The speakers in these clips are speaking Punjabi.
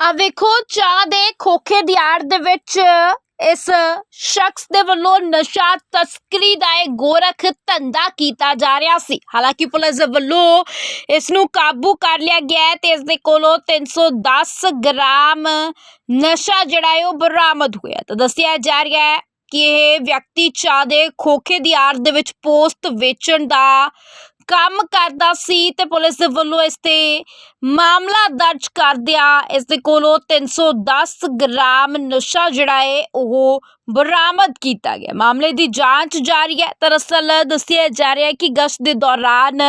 ਆ ਵੇਖੋ, ਚਾਹ ਦੇ ਖੋਖੇ ਦੀ ਆੜ ਦੇ ਵਿੱਚ ਇਸ ਸ਼ਖਸ ਦੇ ਵੱਲੋਂ ਨਸ਼ਾ ਤਸਕਰੀ ਦਾ ਇਹ ਗੋਰਖ ਧੰਦਾ ਕੀਤਾ ਜਾ ਰਿਹਾ ਸੀ। ਹਾਲਾਂਕਿ ਪੁਲਿਸ ਵੱਲੋਂ ਇਸ ਨੂੰ ਕਾਬੂ ਕਰ ਲਿਆ ਗਿਆ ਹੈ ਤੇ ਇਸ ਦੇ ਕੋਲੋਂ 310 ਗ੍ਰਾਮ ਨਸ਼ਾ ਜਿਹੜਾ ਹੈ ਉਹ ਬਰਾਮਦ ਹੋਇਆ। ਤਾਂ ਦੱਸਿਆ ਜਾ ਰਿਹਾ ਹੈ ਕਿ ਇਹ ਵਿਅਕਤੀ ਚਾਹ ਦੇ ਖੋਖੇ ਦੀ ਆੜ ਦੇ ਵਿੱਚ ਪੋਸਟ ਵੇਚਣ ਦਾ ਕੰਮ ਕਰਦਾ ਸੀ ਤੇ ਪੁਲਿਸ ਦੇ ਵੱਲੋਂ ਇਸ ਤੇ ਮਾਮਲਾ ਦਰਜ ਕਰਦਿਆਂ ਇਸ ਦੇ ਕੋਲੋਂ 310 ਗ੍ਰਾਮ ਨਸ਼ਾ ਜਿਹੜਾ ਹੈ ਉਹ ਬਰਾਮਦ ਕੀਤਾ ਗਿਆ। ਮਾਮਲੇ ਦੀ ਜਾਂਚ ਜਾਰੀ ਹੈ। ਦਰਅਸਲ ਦੱਸਿਆ ਜਾ ਰਿਹਾ ਹੈ ਕਿ ਗਸ਼ਤ ਦੇ ਦੌਰਾਨ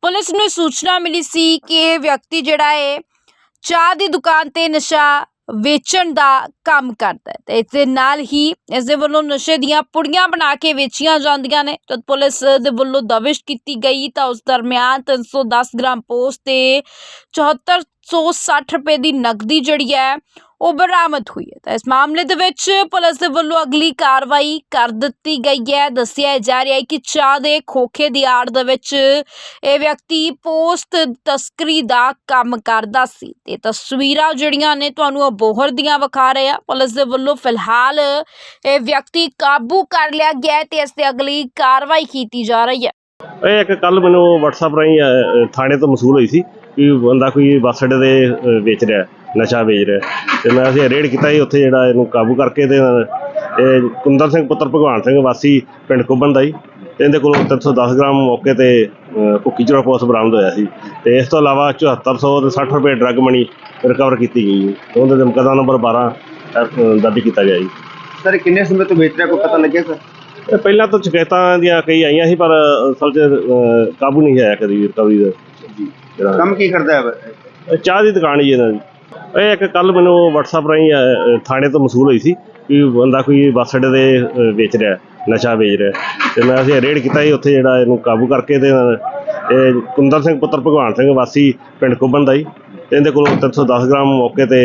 ਪੁਲਿਸ ਨੂੰ ਸੂਚਨਾ ਮਿਲੀ ਸੀ ਕਿ ਇਹ ਵਿਅਕਤੀ ਜਿਹੜਾ ਹੈ ਚਾਹ ਦੀ ਦੁਕਾਨ ਤੇ ਨਸ਼ਾ ਵੇਚਣ ਦਾ ਕੰਮ ਕਰਦਾ ਹੈ। ਤੇ ਇਸ ਦੇ ਨਾਲ ਹੀ ਇਸ ਦੇ ਵੱਲੋਂ ਨਸ਼ੇ ਦੀਆਂ ਪੁੜੀਆਂ ਬਣਾ ਕੇ ਵੇਚੀਆਂ ਜਾਂਦੀਆਂ ਨੇ। ਜਦ ਪੁਲਿਸ ਦੇ ਵੱਲੋਂ ਦਬਿਸ਼ ਕੀਤੀ ਗਈ ਤਾਂ ਉਸ ਦਰਮਿਆਨ 310 ਗ੍ਰਾਮ ਪੋਸਟ ਤੇ 7460 ਰੁਪਏ ਦੀ ਨਕਦੀ ਜਿਹੜੀ ਹੈ, ਉਹ ਬਰਾਮਦ ਹੋਈ ਹੈ। ਤਾਂ ਇਸ ਮਾਮਲੇ ਦੇ ਵਿੱਚ ਪੁਲਿਸ ਦੇ ਵੱਲੋਂ ਅਗਲੀ ਕਾਰਵਾਈ ਕਰ ਦਿੱਤੀ ਗਈ ਹੈ। ਦੱਸਿਆ ਜਾ ਰਿਹਾ ਹੈ ਕਿ ਚਾਹ ਦੇ ਖੋਖੇ ਦੀ ਆੜ ਦੇ ਵਿੱਚ ਇਹ ਵਿਅਕਤੀ ਪੋਸਟ ਤਸਕਰੀ ਦਾ ਕੰਮ ਕਰਦਾ ਸੀ। ਤੇ ਤਸਵੀਰਾਂ ਜਿਹੜੀਆਂ ਨੇ, ਤੁਹਾਨੂੰ ਅਬੋਹਰ ਦੀਆਂ ਵਿਖਾ ਰਹੇ। ਆ ਪੁਲਿਸ ਦੇ ਵੱਲੋਂ ਫਿਲਹਾਲ, ਇਹ ਵਿਅਕਤੀ ਕਾਬੂ ਕਰ ਲਿਆ ਗਿਆ ਤੇ ਇਸ ਤੇ ਅਗਲੀ ਕਾਰਵਾਈ ਕੀਤੀ ਜਾ ਰਹੀ ਹੈ। ਇਹ ਇੱਕ ਕੱਲ ਮੈਨੂੰ WhatsApp ਰਾਹੀਂ ਥਾਣੇ ਤੋਂ ਮਸੂਲ ਹੋਈ ਸੀ ਕਿ ਬੰਦਾ ਕੋਈ ਬੱਸ ਅੱਡੇ ਦੇ ਵੇਚ ਰਿਹਾ ਨਸ਼ਾ ਵੇਚ ਰਿਹਾ ਤੇ ਮੈਂ ਅਸੀਂ ਰੇਡ ਕੀਤਾ ਜੀ ਉੱਥੇ ਜਿਹੜਾ ਇਹਨੂੰ ਕਾਬੂ ਕਰਕੇ ਤੇ ਇਹ ਕੁੰਦਰ ਸਿੰਘ ਪੁੱਤਰ ਭਗਵਾਨ ਸਿੰਘ ਵਾਸੀ ਪਿੰਡ ਕੁੰਬਨ ਦਾ ਜੀ। ਤੇ ਇਹਦੇ ਕੋਲੋਂ 310 ਗ੍ਰਾਮ ਮੌਕੇ ਤੇ ਭੁੱਕੀ ਚੋਰਾ ਪੋਸ ਬਰਾਮਦ ਹੋਇਆ ਸੀ। ਤੇ ਇਸ ਤੋਂ ਇਲਾਵਾ 7400 ਤੇ 60 ਰੁਪਏ ਡਰੱਗ ਮਨੀ ਰਿਕਵਰ ਕੀਤੀ ਗਈ ਉਹਦੇ ਮੁਕੱਦਮਾ ਨੰਬਰ 12 ਦਰਜ ਕੀਤਾ ਗਿਆ ਜੀ। ਸਰ ਕਿੰਨੇ ਸਮੇਂ ਤੋਂ ਵੇਚ ਰਿਹਾ ਕੋਈ ਪਤਾ ਲੱਗਿਆ ਸਰ? ਇਹ ਪਹਿਲਾਂ ਤਾਂ ਸ਼ਿਕਾਇਤਾਂ ਦੀਆਂ ਕਈ ਆਈਆਂ ਸੀ ਪਰ ਅਸਲ 'ਚ ਕਾਬੂ ਨਹੀਂ ਆਇਆ ਕਦੀ ਰਿਕਵਰੀ ਦਾ। ਜੀ। ਜਿਹੜਾ ਕੰਮ ਕੀ ਕਰਦਾ ਹੈ? ਇਹ ਚਾਹ ਦੀ ਦੁਕਾਨ ਹੀ ਇਹਨਾਂ ਦੀ। ਇਹ ਇੱਕ ਕੱਲ ਮੈਨੂੰ WhatsApp ਰਾਹੀਂ ਥਾਣੇ ਤੋਂ ਮਸੂਲ ਹੋਈ ਸੀ ਕਿ ਬੰਦਾ ਕੋਈ ਬੱਸ ਅੱਡੇ ਦੇ ਵੇਚ ਰਿਹਾ ਹੈ, ਨਸ਼ਾ ਵੇਚ ਰਿਹਾ ਹੈ। ਤੇ ਮੈਂ ਅਸੀਂ ਰੇਡ ਕੀਤਾ ਜੀ ਉੱਥੇ ਜਿਹੜਾ ਇਹਨੂੰ ਕਾਬੂ ਕਰਕੇ ਤੇ ਇਹ ਕੁੰਦਰ ਸਿੰਘ ਪੁੱਤਰ ਭਗਵਾਨ ਸਿੰਘ ਵਾਸੀ ਪਿੰਡ ਕੁੰਬਨ ਦਾ ਜੀ। ਤੇ ਇਹਦੇ ਕੋਲੋਂ 310 ਗ੍ਰਾਮ ਮੌਕੇ ਤੇ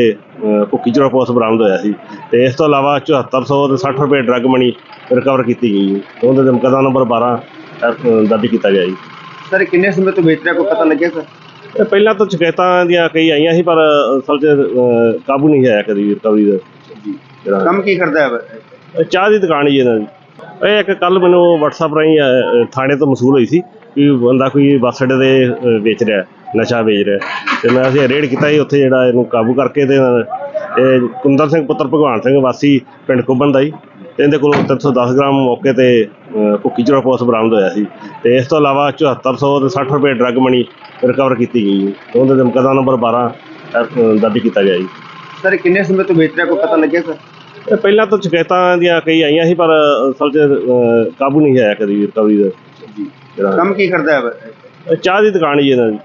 ਭੁੱਕੀ ਚੋਰਾ ਪੋਸ ਬਰਾਮਦ ਹੋਇਆ ਸੀ। ਤੇ ਇਸ ਤੋਂ ਇਲਾਵਾ 7400 ਤੇ 60 ਰੁਪਏ ਡਰੱਗ ਮਨੀ ਰਿਕਵਰ ਕੀਤੀ ਗਈ ਉਹਦੇ ਤੇ ਮੁਕੱਦਮਾ ਨੰਬਰ 12 ਅ, ਦਰਜ ਕੀਤਾ ਗਿਆ ਜੀ। ਸਰ ਕਿੰਨੇ ਸਮੇਂ ਤੋਂ ਵੇਚ ਰਿਹਾ ਕੋਈ ਪਤਾ ਲੱਗਿਆ ਸਰ? ਪਹਿਲਾਂ ਤਾਂ ਸ਼ਿਕਾਇਤਾਂ ਦੀਆਂ ਕਈ ਆਈਆਂ ਸੀ ਪਰ ਅਸਲ 'ਚ ਕਾਬੂ ਨਹੀਂ ਆਇਆ ਕਦੀ ਰਿਕਵਰੀ ਦਾ। ਜੀ। ਕੰਮ ਕੀ ਕਰਦਾ ਹੈ? ਚਾਹ ਦੀ ਦੁਕਾਨ ਹੀ ਇਹਨਾਂ ਦੀ। ਇਹ ਇੱਕ ਕੱਲ ਮੈਨੂੰ WhatsApp ਰਾਹੀਂ ਥਾਣੇ ਤੋਂ ਮਸੂਲ ਹੋਈ ਸੀ ਕਿ ਬੰਦਾ ਕੋਈ ਬੱਸ ਅੱਡੇ ਦੇ ਵੇਚ ਰਿਹਾ ਨਸ਼ਾ ਵੇਚ ਰਿਹਾ। ਤੇ ਮੈਂ ਅਸੀਂ ਰੇਡ ਕੀਤਾ ਜੀ ਉੱਥੇ ਜਿਹੜਾ ਇਹਨੂੰ ਕਾਬੂ ਕਰਕੇ ਤੇ ਇਹ ਕੁੰਦਰ ਸਿੰਘ ਪੁੱਤਰ ਭਗਵਾਨ ਸਿੰਘ ਵਾਸੀ ਪਿੰਡ ਕੁੰਬਨ ਦਾ ਜੀ। ਤੇ ਇਹਦੇ ਕੋਲੋਂ 310 ਗ੍ਰਾਮ ਮੌਕੇ ਤੇ ਭੁੱਕੀ ਚੋਰਾ ਪੋਸ ਬਰਾਮਦ ਹੋਇਆ ਸੀ। ਤੇ ਇਸ ਤੋਂ ਇਲਾਵਾ 7400 ਤੇ 60 ਰੁਪਏ ਡਰੱਗ ਮਨੀ ਰਿਕਵਰ ਕੀਤੀ ਗਈ ਜੀ। ਉਹਦੇ ਤੇ ਮੁਕੱਦਮਾ ਨੰਬਰ 12 ਅ, ਦਰਜ ਕੀਤਾ ਗਿਆ ਜੀ। ਸਰ ਕਿੰਨੇ ਸਮੇਂ ਤੋਂ ਵੇਚ ਰਿਹਾ? ਕੋਈ ਪਤਾ ਲੱਗਿਆ ਸਰ? ਪਹਿਲਾਂ ਤਾਂ ਸ਼ਿਕਾਇਤਾਂ ਦੀਆਂ ਕਈ ਆਈਆਂ ਸੀ ਪਰ ਅਸਲ 'ਚ ਕਾਬੂ ਨਹੀਂ ਆਇਆ ਕਦੀ ਰਿਕਵਰੀ ਦਾ। ਜੀ। ਕੰਮ ਕੀ ਕਰਦਾ ਹੈ? ਚਾਹ ਦੀ ਦੁਕਾਨ ਹੀ ਇਹਨਾਂ ਦੀ।